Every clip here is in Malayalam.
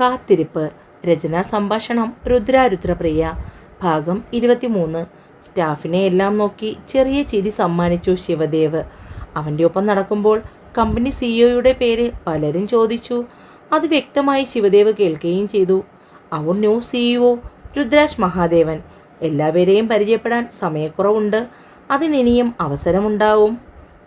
കാത്തിരിപ്പ്. രചനാ സംഭാഷണം. രുദ്രാരുദ്രപ്രിയ ഭാഗം ഇരുപത്തിമൂന്ന്. സ്റ്റാഫിനെ എല്ലാം നോക്കി ചെറിയ ചിരി സമ്മാനിച്ചു ശിവദേവ്. അവന്റെ ഒപ്പം നടക്കുമ്പോൾ കമ്പനി സിഇഒയുടെ പേര് പലരും ചോദിച്ചു. അത് വ്യക്തമായി ശിവദേവ് കേൾക്കുകയും ചെയ്തു. അവർ ന്യൂ സിഇഒ രുദ്രാജ് മഹാദേവൻ. എല്ലാവരെയും പരിചയപ്പെടാൻ സമയക്കുറവുണ്ട്. അതിനിനിയും അവസരമുണ്ടാവും.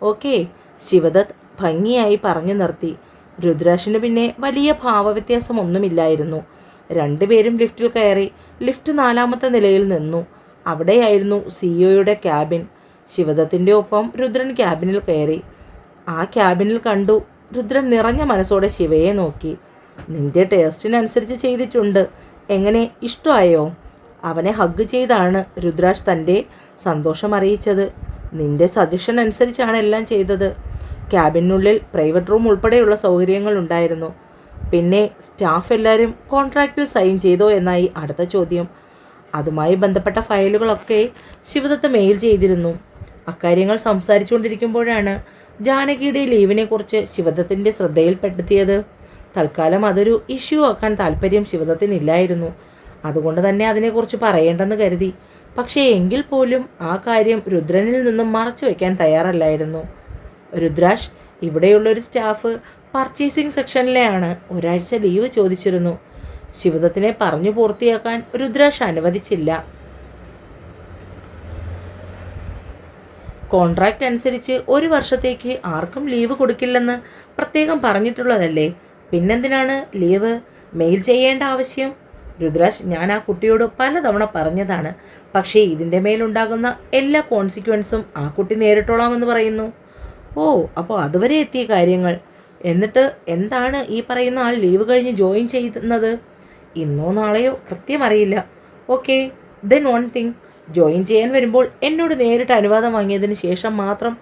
ഓക്കെ. ശിവദത്ത് ഭംഗിയായി പറഞ്ഞു നിർത്തി. രുദ്രാഷിന് പിന്നെ വലിയ ഭാവവ്യത്യാസമൊന്നുമില്ലായിരുന്നു രണ്ടുപേരും ലിഫ്റ്റിൽ കയറി ലിഫ്റ്റ് നാലാമത്തെ നിലയിൽ നിന്നു. അവിടെയായിരുന്നു സിഇഒയുടെ ക്യാബിൻ. ശിവദത്തിന്റെ ഒപ്പം രുദ്രൻ ക്യാബിനിൽ കയറി. ആ ക്യാബിനിൽ കണ്ടു രുദ്രൻ നിറഞ്ഞ മനസ്സോടെ ശിവയെ നോക്കി. നിന്റെ ടേസ്റ്റിനനുസരിച്ച് ചെയ്തിട്ടുണ്ട്. എങ്ങനെ? ഇഷ്ടമായോ? അവനെ ഹഗ് ചെയ്താണ് രുദ്രാജ് തന്റെ സന്തോഷം അറിയിച്ചത്. നിന്റെ സജഷൻ അനുസരിച്ചാണ് എല്ലാം ചെയ്തത്. ക്യാബിനുള്ളിൽ പ്രൈവറ്റ് റൂം ഉൾപ്പെടെയുള്ള സൗകര്യങ്ങൾ ഉണ്ടായിരുന്നു. പിന്നെ സ്റ്റാഫ് എല്ലാവരും കോൺട്രാക്റ്റിൽ സൈൻ ചെയ്തോ എന്നായി അടുത്ത ചോദ്യം. അതുമായി ബന്ധപ്പെട്ട ഫയലുകളൊക്കെ ശിവദത്ത് മെയിൽ ചെയ്തിരുന്നു. അക്കാര്യങ്ങൾ സംസാരിച്ചുകൊണ്ടിരിക്കുമ്പോഴാണ് ജാനകിയുടെ ലീവിനെക്കുറിച്ച് ശിവദത്തിന്റെ ശ്രദ്ധയിൽപ്പെടുത്തിയത്. തൽക്കാലം അതൊരു ഇഷ്യൂ ആക്കാൻ താല്പര്യം ശിവദത്തിനില്ലായിരുന്നു. അതുകൊണ്ട് തന്നെ അതിനെക്കുറിച്ച് പറയേണ്ടെന്ന് കരുതി. പക്ഷേ എങ്കിൽ പോലും ആ കാര്യം രുദ്രനിൽ നിന്നും മറച്ചു വയ്ക്കാൻ തയ്യാറല്ലായിരുന്നു. രുദ്രാഷ് ഇവിടെയുള്ളൊരു സ്റ്റാഫ് പർച്ചേസിംഗ് സെക്ഷനിലെയാണ്. ഒരാഴ്ച ലീവ് ചോദിച്ചിരുന്നു. ശിവദത്തിനെ പറഞ്ഞു പൂർത്തിയാക്കാൻ രുദ്രാഷ് അനുവദിച്ചില്ല. കോൺട്രാക്റ്റ് അനുസരിച്ച് ഒരു വർഷത്തേക്ക് ആർക്കും ലീവ് കൊടുക്കില്ലെന്ന് പ്രത്യേകം പറഞ്ഞിട്ടുള്ളതല്ലേ? പിന്നെന്തിനാണ് ലീവ്? മെയിൽ ചെയ്യേണ്ട ആവശ്യം? രുദ്രാഷ് ഞാൻ ആ കുട്ടിയോട് പലതവണ പറഞ്ഞതാണ്. പക്ഷേ ഇതിന്റെ മേലുണ്ടാകുന്ന എല്ലാ കോൺസിക്വൻസും ആ കുട്ടി നേരിട്ടോളാമെന്ന് പറയുന്നു. ഓ അപ്പോൾ അതുവരെ എത്തിയ കാര്യങ്ങൾ. എന്നിട്ട് എന്താണ് ഈ പറയുന്ന ആൾ ലീവ് കഴിഞ്ഞ് ജോയിൻ ചെയ്യുന്നത്? ഇന്നോ നാളെയോ? കൃത്യം അറിയില്ല okay then one thing join ചെയ്യാൻ വരുമ്പോൾ എന്നോട് നേരിട്ട് അനുവാദം വാങ്ങിയതിന് ശേഷം മാത്രം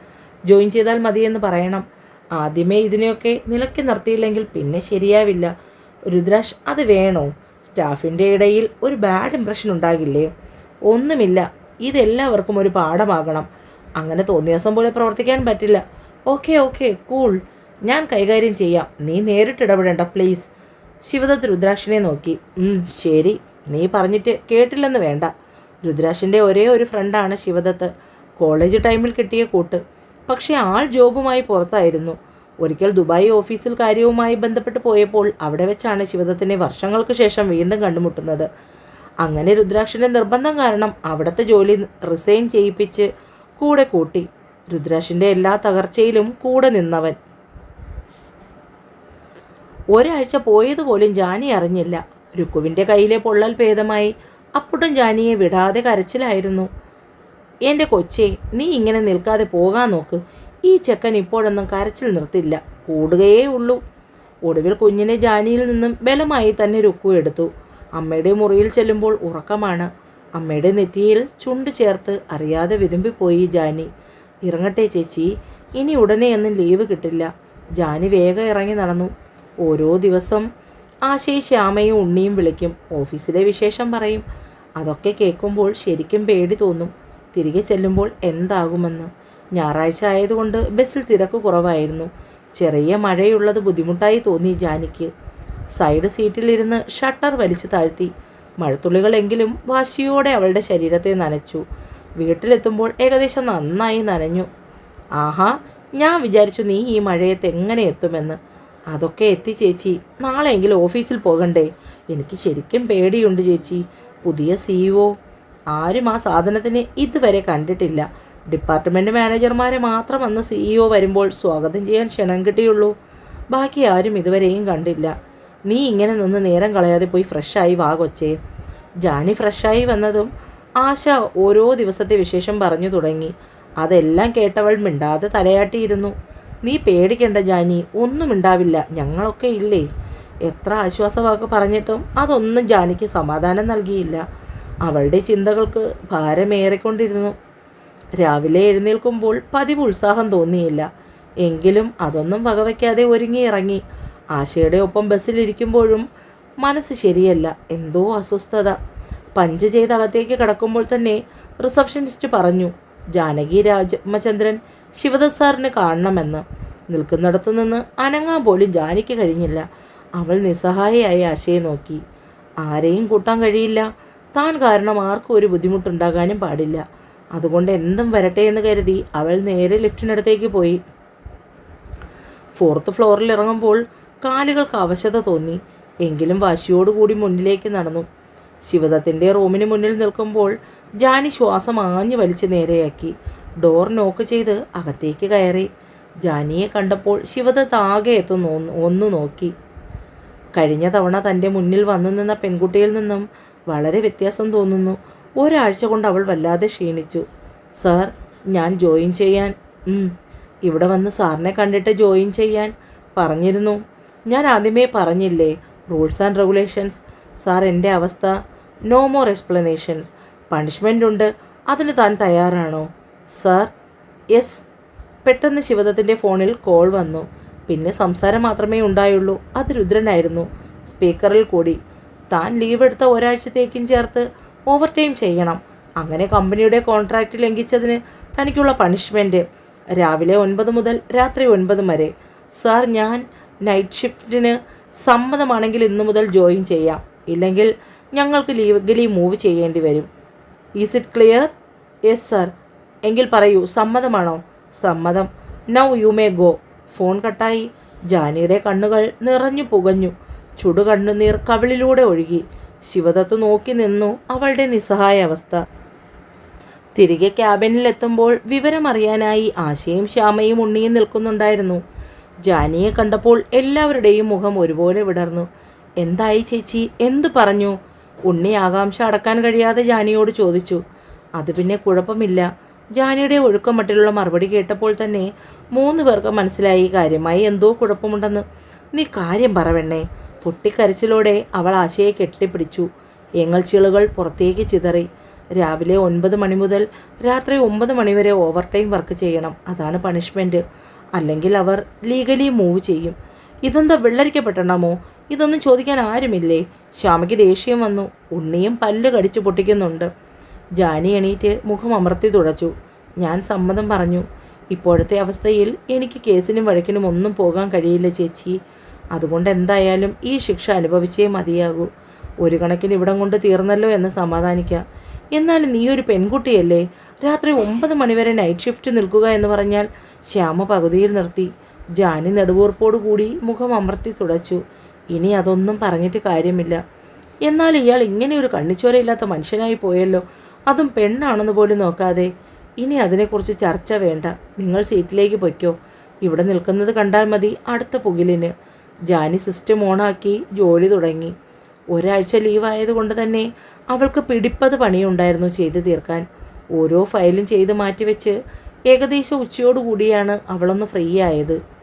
ജോയിൻ ചെയ്താൽ മതിയെന്ന് പറയണം. ആദ്യമേ ഇതിനെയൊക്കെ നിലക്കി നിർത്തിയില്ലെങ്കിൽ പിന്നെ ശരിയാവില്ല. രുദ്രാഷ് അത് വേണോ? സ്റ്റാഫിന്റെ ഇടയിൽ ഒരു ബാഡ് ഇമ്പ്രഷൻ ഉണ്ടാകില്ലേ? ഒന്നുമില്ല. ഇതെല്ലാവർക്കും ഒരു പാഠമാകണം. അങ്ങനെ തോന്നിയ ദിവസം പോലെ പ്രവർത്തിക്കാൻ പറ്റില്ല. Okay okay cool. ഞാൻ കൈകാര്യം ചെയ്യാം. നീ നേരിട്ട് ഇടപെടേണ്ട പ്ലീസ്. ശിവദത്ത് രുദ്രാക്ഷനെ നോക്കി. ശരി. നീ പറഞ്ഞിട്ട് കേട്ടില്ലെന്ന് വേണ്ട. രുദ്രാക്ഷന്റെ ഒരേ ഒരു ഫ്രണ്ടാണ് ശിവദത്ത്. കോളേജ് ടൈമിൽ കിട്ടിയ കൂട്ട്. പക്ഷേ ആൾ ജോബുമായി പുറത്തായിരുന്നു. ഒരിക്കൽ ദുബായ് ഓഫീസിൽ കാര്യവുമായി ബന്ധപ്പെട്ട് പോയപ്പോൾ അവിടെ വെച്ചാണ് ശിവദത്തിനെ വർഷങ്ങൾക്ക് ശേഷം വീണ്ടും കണ്ടുമുട്ടുന്നത്. അങ്ങനെ രുദ്രാക്ഷന്റെ നിർബന്ധം കാരണം അവിടുത്തെ ജോലി റിസൈൻ ചെയ്യിപ്പിച്ച് കൂടെ കൂട്ടി. രുദ്രാഷിന്റെ എല്ലാ തകർച്ചയിലും കൂടെ നിന്നവൻ. ഒരാഴ്ച പോയതുപോലും ജാനി അറിഞ്ഞില്ല. രുക്കുവിന്റെ കയ്യിലെ പൊള്ളൽ ഭേദമായി അപ്പുട്ടും ജാനിയെ വിടാതെ കരച്ചിലായിരുന്നു. എന്റെ കൊച്ചേ നീ ഇങ്ങനെ നിൽക്കാതെ പോകാൻ നോക്ക്. ഈ ചെക്കൻ ഇപ്പോഴൊന്നും കരച്ചിൽ നിർത്തില്ല. കൂടുകയേ ഉള്ളൂ. ഒടുവിൽ കുഞ്ഞിനെ ജാനിയിൽ നിന്നും ബലമായി തന്നെ രുക്കു എടുത്തു. അമ്മയുടെ മുറിയിൽ ചെല്ലുമ്പോൾ ഉറക്കമാണ്. അമ്മയുടെ നെറ്റിയിൽ ചുണ്ട് ചേർത്ത് അറിയാതെ വിതുമ്പിപ്പോയി ജാനി. ഇറങ്ങട്ടെ ചേച്ചി. ഇനി ഉടനെയൊന്നും ലീവ് കിട്ടില്ല. ജാനി വേഗം ഇറങ്ങി നടന്നു. ഓരോ ദിവസം ആശയും ശ്യാമയും ഉണ്ണിയും വിളിക്കും. ഓഫീസിലെ വിശേഷം പറയും. അതൊക്കെ കേൾക്കുമ്പോൾ ശരിക്കും പേടി തോന്നും. തിരികെ ചെല്ലുമ്പോൾ എന്താകുമെന്ന്. ഞായറാഴ്ച ആയതുകൊണ്ട് ബസ്സിൽ തിരക്ക് കുറവായിരുന്നു. ചെറിയ മഴയുള്ളത് ബുദ്ധിമുട്ടായി തോന്നി ജാനിക്ക്. സൈഡ് സീറ്റിലിരുന്ന് ഷട്ടർ വലിച്ചു താഴ്ത്തി. മഴത്തുള്ളികളെങ്കിലും വാശിയോടെ അവളുടെ ശരീരത്തെ നനച്ചു. വീട്ടിലെത്തുമ്പോൾ ഏകദേശം നന്നായി നനഞ്ഞു. ആഹാ ഞാൻ വിചാരിച്ചു നീ ഈ മഴയത്ത് എങ്ങനെ എത്തുമെന്ന്. അതൊക്കെ എത്തി ചേച്ചി. നാളെയെങ്കിലും ഓഫീസിൽ പോകണ്ടേ? എനിക്ക് ശരിക്കും പേടിയുണ്ട് ചേച്ചി. പുതിയ സിഇഒ ആരും ആ സാധനത്തിന് ഇതുവരെ കണ്ടിട്ടില്ല. ഡിപ്പാർട്ട്മെന്റ് മാനേജർമാരെ മാത്രം അന്ന് സിഇഒ വരുമ്പോൾ സ്വാഗതം ചെയ്യാൻ ക്ഷണം കിട്ടിയുള്ളൂ. ബാക്കി ആരും ഇതുവരെയും കണ്ടില്ല. നീ ഇങ്ങനെ നിന്ന് നേരം കളയാതെ പോയി ഫ്രഷായി വാ കൊച്ചേ. ജാനി ഫ്രഷായി വന്നതും ആശ ഓരോ ദിവസത്തെ വിശേഷം പറഞ്ഞു തുടങ്ങി. അതെല്ലാം കേട്ടവൾ മിണ്ടാതെ തലയാട്ടിയിരുന്നു. നീ പേടിക്കണ്ട ജാനി ഒന്നും ഉണ്ടാവില്ല ഞങ്ങളൊക്കെ ഇല്ലേ? എത്ര ആശ്വാസവാക്ക് പറഞ്ഞിട്ടും അതൊന്നും ജാനിക്ക് സമാധാനം നൽകിയില്ല. അവളുടെ ചിന്തകൾക്ക് ഭാരമേറിക്കൊണ്ടിരുന്നു. രാവിലെ എഴുന്നേൽക്കുമ്പോൾ പതിവ് ഉത്സാഹം തോന്നിയില്ല. എങ്കിലും അതൊന്നും വകവയ്ക്കാതെ ഒരുങ്ങി ഇറങ്ങി. ആശയുടെ ഒപ്പം ബസ്സിലിരിക്കുമ്പോഴും മനസ്സ് ശരിയല്ല. എന്തോ അസ്വസ്ഥത. പഞ്ച് ചെയ്ത് അകത്തേക്ക് കടക്കുമ്പോൾ തന്നെ റിസപ്ഷനിസ്റ്റ് പറഞ്ഞു ജാനകി രാജമചന്ദ്രൻ ശിവദാസ് സാറിനെ കാണണമെന്ന്. നിൽക്കുന്നിടത്തു നിന്ന് അനങ്ങാൻ പോലും ജാനിക്ക് കഴിഞ്ഞില്ല. അവൾ നിസ്സഹായയായി ആശയെ നോക്കി. ആരെയും കൂട്ടാൻ കഴിയില്ല. താൻ കാരണം ആർക്കും ഒരു ബുദ്ധിമുട്ടുണ്ടാകാനും പാടില്ല. അതുകൊണ്ട് എന്തും വരട്ടെ എന്ന് കരുതി അവൾ നേരെ ലിഫ്റ്റിനടുത്തേക്ക് പോയി. ഫോർത്ത് ഫ്ലോറിൽ ഇറങ്ങുമ്പോൾ കാലുകൾക്ക് അവശത തോന്നി. എങ്കിലും വാശിയോടുകൂടി മുന്നിലേക്ക് നടന്നു. ശിവദത്തിന്റെ റൂമിന് മുന്നിൽ നിൽക്കുമ്പോൾ ജാനി ശ്വാസം ആഞ്ഞു വലിച്ച് നേരെയാക്കി. ഡോർ നോക്ക് ചെയ്ത് അകത്തേക്ക് കയറി. ജാനിയെ കണ്ടപ്പോൾ ശിവദത്ത് ആകെ എത്തുന്നു ഒന്ന് നോക്കി. കഴിഞ്ഞ തവണ തന്റെ മുന്നിൽ വന്നു നിന്ന പെൺകുട്ടിയിൽ നിന്നും വളരെ വ്യത്യാസം തോന്നുന്നു. ഒരാഴ്ച കൊണ്ട് അവൾ വല്ലാതെ ക്ഷീണിച്ചു. സാർ ഞാൻ ജോയിൻ ചെയ്യാൻ ഇവിടെ വന്ന് സാറിനെ കണ്ടിട്ട് ജോയിൻ ചെയ്യാൻ പറഞ്ഞിരുന്നു. ഞാൻ ആദ്യമേ പറഞ്ഞില്ലേ റൂൾസ് ആൻഡ് റെഗുലേഷൻസ് സാർ എന്റെ അവസ്ഥ നോ മോർ എക്സ്പ്ലനേഷൻസ് പണിഷ്മെന്റ് ഉണ്ട്. അതിന് താൻ തയ്യാറാണോ? സാർ യെസ് പെട്ടെന്ന് ശിവദത്തിന്റെ ഫോണിൽ കോൾ വന്നു. പിന്നെ സംസാരം മാത്രമേ ഉണ്ടായുള്ളൂ. അത് രുദ്രനായിരുന്നു. സ്പീക്കറിൽ കൂടി താൻ ലീവ് എടുത്ത ഒരാഴ്ചത്തേക്കും ചേർത്ത് ഓവർ ടൈം ചെയ്യണം. അങ്ങനെ കമ്പനിയുടെ കോൺട്രാക്റ്റ് ലംഘിച്ചതിന് തനിക്കുള്ള പണിഷ്മെന്റ് രാവിലെ ഒൻപത് മുതൽ രാത്രി ഒൻപത് വരെ. സാർ ഞാൻ നൈറ്റ് ഷിഫ്റ്റിന് സമ്മതമാണെങ്കിൽ ഇന്നു മുതൽ ജോയിൻ ചെയ്യാം. ഇല്ലെങ്കിൽ ഞങ്ങൾക്ക് ലീഗലി മൂവ് ചെയ്യേണ്ടി വരും. Is it clear yes sir എങ്കിൽ പറയൂ സമ്മതമാണോ? സമ്മതം. Now you may go phone കട്ടായി. ജാനിയുടെ കണ്ണുകൾ നിറഞ്ഞു പുകഞ്ഞു. ചുടുകണ്ണുനീർ കവിളിലൂടെ ഒഴുകി. ശിവദത്ത് നോക്കി നിന്നു അവളുടെ നിസ്സഹായ അവസ്ഥ. തിരികെ ക്യാബിനിലെത്തുമ്പോൾ വിവരമറിയാനായി ആശയും ശ്യാമയും ഉണ്ണിയും നിൽക്കുന്നുണ്ടായിരുന്നു. ജാനിയെ കണ്ടപ്പോൾ എല്ലാവരുടെയും മുഖം ഒരുപോലെ വിടർന്നു. എന്തായി ചേച്ചി? എന്തു പറഞ്ഞു? ഉണ്ണി ആകാംക്ഷ അടക്കാൻ കഴിയാതെ ജാനിയോട് ചോദിച്ചു. അത് പിന്നെ കുഴപ്പമില്ല. ജാനിയുടെ ഒഴുക്കമട്ടിലുള്ള മറുപടി കേട്ടപ്പോൾ തന്നെ മൂന്ന് പേർക്ക് മനസ്സിലായി കാര്യമായി എന്തോ കുഴപ്പമുണ്ടെന്ന്. നീ കാര്യം പറവെണ്ണേ പൊട്ടിക്കരച്ചിലോടെ അവൾ ആശയെ കെട്ടിപ്പിടിച്ചു. ഏങ്ങൽച്ചിളുകൾ പുറത്തേക്ക് ചിതറി. രാവിലെ ഒൻപത് മണി മുതൽ രാത്രി ഒമ്പത് മണി വരെ ഓവർ ടൈം വർക്ക് ചെയ്യണം. അതാണ് പണിഷ്മെന്റ് അല്ലെങ്കിൽ അവർ ലീഗലി മൂവ് ചെയ്യും. ഇതെന്താ വെള്ളരിക്കപ്പെട്ടണമോ ഇതൊന്നും ചോദിക്കാൻ ആരുമില്ലേ? ശ്യാമയ്ക്ക് ദേഷ്യം വന്നു. ഉണ്ണിയും പല്ല് കടിച്ചു പൊട്ടിക്കുന്നുണ്ട്. ജാനി എണീറ്റ് മുഖം അമർത്തി തുടച്ചു. ഞാൻ സമ്മതം പറഞ്ഞു. ഇപ്പോഴത്തെ അവസ്ഥയിൽ എനിക്ക് കേസിനും വഴക്കിനും ഒന്നും പോകാൻ കഴിയില്ല ചേച്ചി. അതുകൊണ്ട് എന്തായാലും ഈ ശിക്ഷ അനുഭവിച്ചേ മതിയാകൂ. ഒരു കണക്കിന് ഇവിടം കൊണ്ട് തീർന്നല്ലോ എന്ന് സമാധാനിക്കാം. എന്നാലും നീ ഒരു പെൺകുട്ടിയല്ലേ? രാത്രി ഒമ്പത് മണിവരെ നൈറ്റ് ഷിഫ്റ്റ് നിൽക്കുക എന്ന് പറഞ്ഞാൽ ശ്യാമ പകുതിയിൽ നിർത്തി. ജാനി നെടുവൂർപ്പോടുകൂടി മുഖം അമർത്തി തുടച്ചു. ഇനി അതൊന്നും പറഞ്ഞിട്ട് കാര്യമില്ല. എന്നാൽ ഇയാൾ ഇങ്ങനെ ഒരു കണ്ണിച്ചോരയില്ലാത്ത മനുഷ്യനായി പോയല്ലോ. അതും പെണ്ണാണെന്ന് പോലും നോക്കാതെ. ഇനി അതിനെക്കുറിച്ച് ചർച്ച വേണ്ട. നിങ്ങൾ സീറ്റിലേക്ക് പൊയ്ക്കോ. ഇവിടെ നിൽക്കുന്നത് കണ്ടാൽ മതി അടുത്ത പുകിലിന്. ജാനി സിസ്റ്റം ഓണാക്കി ജോലി തുടങ്ങി. ഒരാഴ്ച ലീവായതുകൊണ്ട് തന്നെ അവൾക്ക് പിടിപ്പത് പണിയുണ്ടായിരുന്നു ചെയ്തു തീർക്കാൻ. ഓരോ ഫയലും ചെയ്ത് മാറ്റിവെച്ച് ഏകദേശം ഉച്ചയോടുകൂടിയാണ് അവളൊന്ന് ഫ്രീ ആയത്.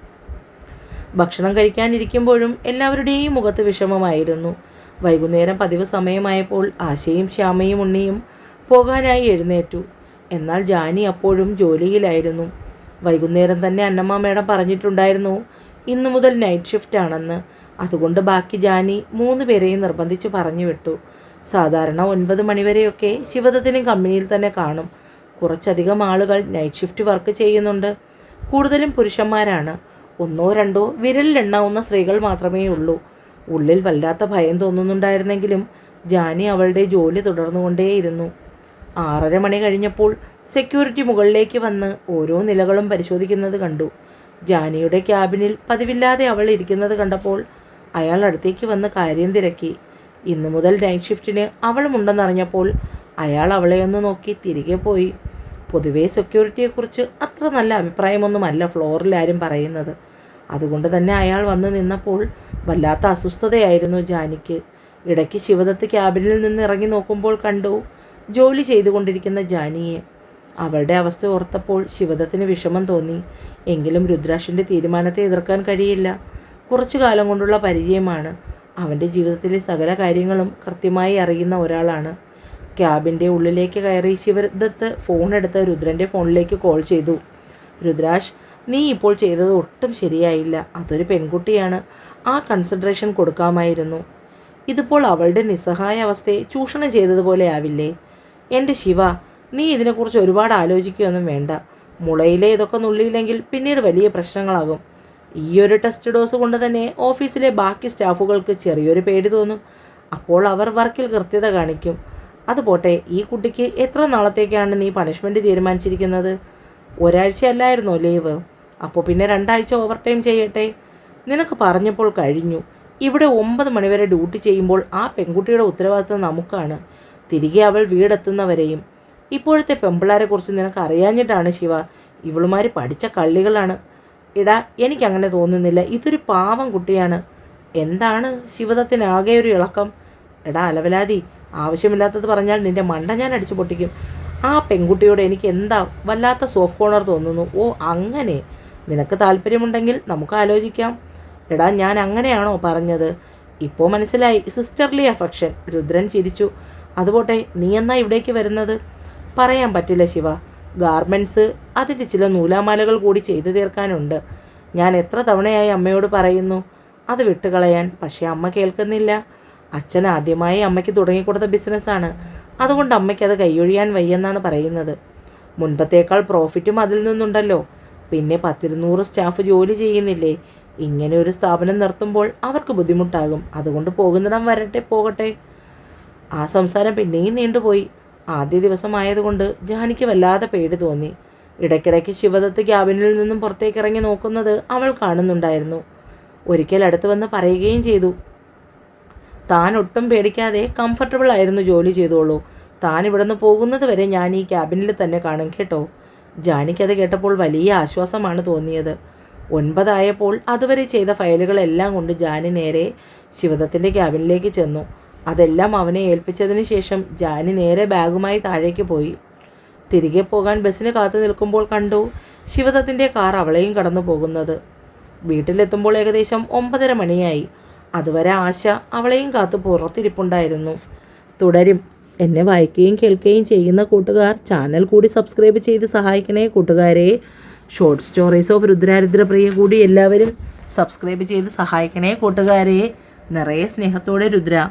ഭക്ഷണം കഴിക്കാനിരിക്കുമ്പോഴും എല്ലാവരുടെയും മുഖത്ത് വിഷമമായിരുന്നു. വൈകുന്നേരം പതിവ് സമയമായപ്പോൾ ആശയും ശ്യാമയും ഉണ്ണിയും പോകാനായി എഴുന്നേറ്റു. എന്നാൽ ജാനി അപ്പോഴും ജോലിയിലായിരുന്നു. വൈകുന്നേരം തന്നെ അന്നമ്മ മേഡം പറഞ്ഞിട്ടുണ്ടായിരുന്നു ഇന്നു മുതൽ നൈറ്റ് ഷിഫ്റ്റ് ആണെന്ന്. അതുകൊണ്ട് ബാക്കി ജാനി മൂന്ന് പേരെയും നിർബന്ധിച്ച് പറഞ്ഞു വിട്ടു. സാധാരണ ഒൻപത് മണിവരെയൊക്കെ ശിവദത്തിനും കമ്പനിയിൽ തന്നെ കാണും. കുറച്ചധികം ആളുകൾ നൈറ്റ് ഷിഫ്റ്റ് വർക്ക് ചെയ്യുന്നുണ്ട്. കൂടുതലും പുരുഷന്മാരാണ്. ഒന്നോ രണ്ടോ വിരലിലെണ്ണാവുന്ന സ്ത്രീകൾ മാത്രമേ ഉള്ളൂ. ഉള്ളിൽ വല്ലാത്ത ഭയം തോന്നുന്നുണ്ടായിരുന്നെങ്കിലും ജാനി അവളുടെ ജോലി തുടർന്നുകൊണ്ടേയിരുന്നു. ആറര മണി കഴിഞ്ഞപ്പോൾ സെക്യൂരിറ്റി മുകളിലേക്ക് വന്ന് ഓരോ നിലകളും പരിശോധിക്കുന്നത് കണ്ടു. ജാനിയുടെ ക്യാബിനിൽ പതിവില്ലാതെ അവൾ ഇരിക്കുന്നത് കണ്ടപ്പോൾ അയാൾ അടുത്തേക്ക് വന്ന് കാര്യം തിരക്കി. ഇന്നു മുതൽ നൈറ്റ് ഷിഫ്റ്റിന് അവളുമുണ്ടെന്നറിഞ്ഞപ്പോൾ അയാൾ അവളെ ഒന്ന് നോക്കി തിരികെ പോയി. പൊതുവേ സെക്യൂരിറ്റിയെക്കുറിച്ച് അത്ര നല്ല അഭിപ്രായമൊന്നുമല്ല ഫ്ലോറിൽ ആരും പറയുന്നത്. അതുകൊണ്ട് തന്നെ അയാൾ വന്ന് നിന്നപ്പോൾ വല്ലാത്ത അസ്വസ്ഥതയായിരുന്നു ജാനിക്ക്. ഇടയ്ക്ക് ശിവദത്ത് ക്യാബിനിൽ നിന്ന് ഇറങ്ങി നോക്കുമ്പോൾ കണ്ടു ജോലി ചെയ്തുകൊണ്ടിരിക്കുന്ന ജാനിയെ. അവളുടെ അവസ്ഥ ഓർത്തപ്പോൾ ശിവദത്തിന് വിഷമം തോന്നി. എങ്കിലും രുദ്രാഷിന്റെ തീരുമാനത്തെ എതിർക്കാൻ കഴിയില്ല. കുറച്ചു കാലം കൊണ്ടുള്ള പരിചയമാണ്. അവന്റെ ജീവിതത്തിലെ സകല കാര്യങ്ങളും കൃത്യമായി അറിയുന്ന ഒരാളാണ്. ക്യാബിന്റെ ഉള്ളിലേക്ക് കയറി ശിവദത്ത് ഫോൺ എടുത്ത് രുദ്രന്റെ ഫോണിലേക്ക് കോൾ ചെയ്തു. രുദ്രാഷ് നീ ഇപ്പോൾ ചെയ്തത് ഒട്ടും ശരിയായില്ല. അതൊരു പെൺകുട്ടിയാണ്. ആ കൺസിഡറേഷൻ കൊടുക്കാമായിരുന്നു. ഇതിപ്പോൾ അവളുടെ നിസ്സഹായ അവസ്ഥയെ ചൂഷണം ചെയ്തതുപോലെ ആവില്ലേ? എന്റെ ശിവ നീ ഇതിനെക്കുറിച്ച് ഒരുപാട് ആലോചിക്കുകയൊന്നും വേണ്ട. മുളയിലെ ഇതൊക്കെ നുള്ളിയില്ലെങ്കിൽ പിന്നീട് വലിയ പ്രശ്നങ്ങളാകും. ഈ ഒരു ടെസ്റ്റ് ഡോസ് കൊണ്ട് തന്നെ ഓഫീസിലെ ബാക്കി സ്റ്റാഫുകൾക്ക് ചെറിയൊരു പേടി തോന്നും. അപ്പോൾ അവർ വർക്കിൽ കൃത്യത കാണിക്കും. അതുപോട്ടെ ഈ കുട്ടിക്ക് എത്ര നാളത്തേക്കാണ് നീ പണിഷ്മെന്റ് തീരുമാനിച്ചിരിക്കുന്നത്? ഒരാഴ്ചയല്ലായിരുന്നോ ലീവ്? അപ്പോൾ പിന്നെ രണ്ടാഴ്ച ഓവർ ടൈം ചെയ്യട്ടെ. നിനക്ക് പറഞ്ഞപ്പോൾ കഴിഞ്ഞു. ഇവിടെ ഒമ്പത് മണിവരെ ഡ്യൂട്ടി ചെയ്യുമ്പോൾ ആ പെൺകുട്ടിയുടെ ഉത്തരവാദിത്വം നമുക്കാണ്. തിരികെ അവൾ വീടെത്തുന്നവരെയും. ഇപ്പോഴത്തെ പെമ്പിളാരെക്കുറിച്ച് നിനക്ക് അറിയാഞ്ഞിട്ടാണ് ശിവ. ഇവളുമാർ പഠിച്ച കള്ളികളാണ്. ഇടാ എനിക്കങ്ങനെ തോന്നുന്നില്ല. ഇതൊരു പാവം കുട്ടിയാണ്. എന്താണ് ശിവദത്തിനാകെ ഒരു ഇളക്കം? എടാ അലവലാതി. ആവശ്യമില്ലാത്തത് പറഞ്ഞാൽ നിന്റെ മണ്ട ഞാൻ അടിച്ചു പൊട്ടിക്കും. ആ പെൺകുട്ടിയോട് എനിക്ക് എന്താ വല്ലാത്ത സോഫ്റ്റ് കോണർ തോന്നുന്നു? ഓ അങ്ങനെ. നിനക്ക് താല്പര്യമുണ്ടെങ്കിൽ നമുക്ക് ആലോചിക്കാം. എടാ ഞാൻ അങ്ങനെയാണോ പറഞ്ഞത്? ഇപ്പോൾ മനസ്സിലായി. സിസ്റ്റർലി അഫക്ഷൻ രുദ്രൻ ചിരിച്ചു. അതുപോട്ടെ നീ എന്നാ ഇവിടേക്ക് വരുന്നത്? പറയാൻ പറ്റില്ല ശിവ. ഗാർമെന്റ്സ് അതിന്റെ ചില നൂലാമാലകൾ കൂടി ചെയ്തു തീർക്കാനുണ്ട്. ഞാൻ എത്ര തവണയായി അമ്മയോട് പറയുന്നു? അത് വിട്ടുകളയാൻ. പക്ഷേ അമ്മ കേൾക്കുന്നില്ല. അച്ഛൻ ആദ്യമായി അമ്മയ്ക്ക് തുടങ്ങിക്കൊടുത്ത ബിസിനസ്സാണ് അതുകൊണ്ട് അമ്മയ്ക്ക് അത് കൈയൊഴിയാൻ വയ്യെന്നാണ് പറയുന്നത്. മുൻപത്തേക്കാൾ പ്രോഫിറ്റും അതിൽ നിന്നുണ്ടല്ലോ. പിന്നെ പത്തിരുന്നൂറ് സ്റ്റാഫ് ജോലി ചെയ്യുന്നില്ലേ? ഇങ്ങനെ ഒരു സ്ഥാപനം നിർത്തുമ്പോൾ അവർക്ക് ബുദ്ധിമുട്ടാകും. അതുകൊണ്ട് പോകുന്നിടം വരട്ടെ പോകട്ടെ. ആ സംസാരം പിന്നെയും നീണ്ടുപോയി. ആദ്യ ദിവസമായതുകൊണ്ട് ജാനിക്ക് വല്ലാതെ പേടി തോന്നി. ഇടയ്ക്കിടയ്ക്ക് ശിവദത്ത് ക്യാബിനിൽ നിന്നും പുറത്തേക്കിറങ്ങി നോക്കുന്നത് അവൾ കാണുന്നുണ്ടായിരുന്നു. ഒരിക്കൽ അടുത്ത് വന്ന് പറയുകയും ചെയ്തു. താൻ ഒട്ടും പേടിക്കാതെ കംഫർട്ടബിൾ ആയിരുന്നു ജോലി ചെയ്തോളൂ. താൻ ഇവിടുന്ന് പോകുന്നത് വരെ ഞാൻ ഈ ക്യാബിനിൽ തന്നെ കാണും കേട്ടോ. ജാനിക്കത് കേട്ടപ്പോൾ വലിയ ആശ്വാസമാണ് തോന്നിയത്. ഒൻപതായപ്പോൾ അതുവരെ ചെയ്ത ഫയലുകളെല്ലാം കൊണ്ട് ജാനി നേരെ ശിവദത്തിന്റെ ക്യാബിനിലേക്ക് ചെന്നു. അതെല്ലാം അവനെ ഏൽപ്പിച്ചതിന് ശേഷം ജാനി നേരെ ബാഗുമായി താഴേക്ക് പോയി. തിരികെ പോകാൻ ബസ്സിന് കാത്തു നിൽക്കുമ്പോൾ കണ്ടു ശിവദത്തിന്റെ കാർ അവളെയും കടന്നു പോകുന്നത് വീട്ടിലെത്തുമ്പോൾ ഏകദേശം ഒമ്പതര മണിയായി. അതുവരെ ആശ അവളെയും കാത്തു പുറത്തിരിപ്പുണ്ടായിരുന്നു. തുടരും. എന്നെ വായിക്കുകയും കേൾക്കുകയും ചെയ്യുന്ന കൂട്ടുകാർ ചാനൽ കൂടി സബ്സ്ക്രൈബ് ചെയ്ത് സഹായിക്കണേ കൂട്ടുകാരെ. ഷോർട്ട് സ്റ്റോറീസ് ഓഫ് രുദ്രാരുദ്രപ്രിയ കൂടി എല്ലാവരും സബ്സ്ക്രൈബ് ചെയ്ത് സഹായിക്കണേ കൂട്ടുകാരെ. നിറയെ സ്നേഹത്തോടെ രുദ്ര.